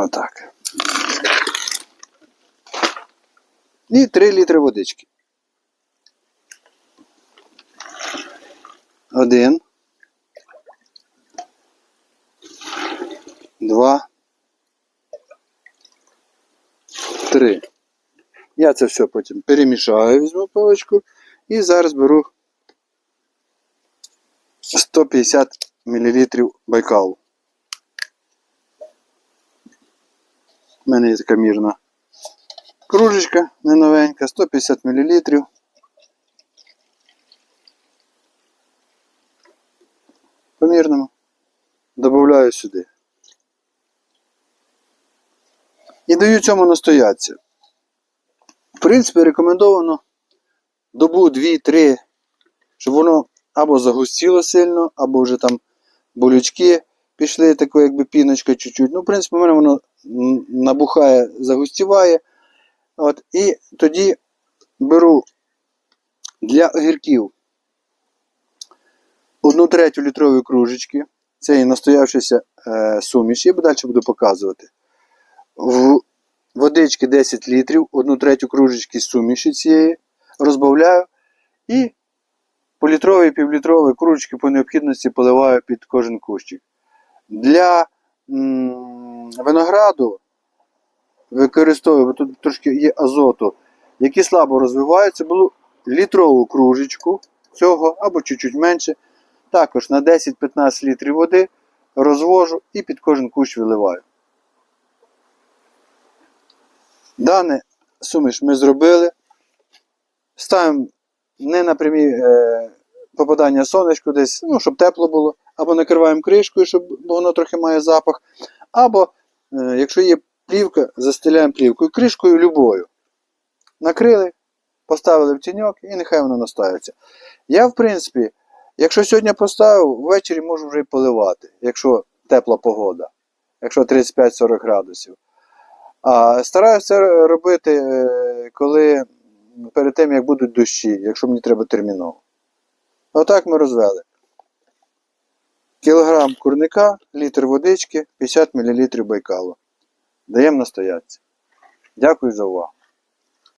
Воно так. І 3 літри водички. Один. Два. Три. Я це все потім перемішаю, візьму паличку і зараз беру 150 мл байкалу. У мене є така мірна кружечка не новенька, 150 мл. Помірному. Добавляю сюди. І даю цьому настоятися. В принципі, рекомендовано добу 2-3, щоб воно або загустіло сильно, або вже там болючки пішли, тако якби піночка чуть-чуть. Ну, в принципі, у мене воно набухає, загустіває. От, і тоді беру для огірків одну третю літрової кружечки. Це і настоявшися е, суміш. Я далі буду показувати. В водички 10 літрів, одну третю кружечки суміші цієї розбавляю і по літровій півлітровій кружечки по необхідності поливаю під кожен кущик. Для винограду використовую, тут трошки є азоту, які слабо розвиваються, було літрову кружечку цього або чуть-чуть менше. Також на 10-15 літрів води розвожу і під кожен кущ виливаю. Дане суміш ми зробили. Ставимо не на прямі е, попадання сонечку десь, ну, щоб тепло було, або накриваємо кришкою, щоб воно трохи має запах. Або, е, якщо є плівка, застеляємо плівкою, кришкою любою. Накрили, поставили в тіньок і нехай воно настається. Я, в принципі, якщо сьогодні поставив, ввечері можу вже й поливати, якщо тепла погода, якщо 35-40 градусів. А стараюся робити, е, коли перед тим, як будуть дощі, якщо мені треба терміново. Отак ми розвели. Кілограм курника, літр водички, 50 мл байкалу. Даємо настоятися. Дякую за увагу.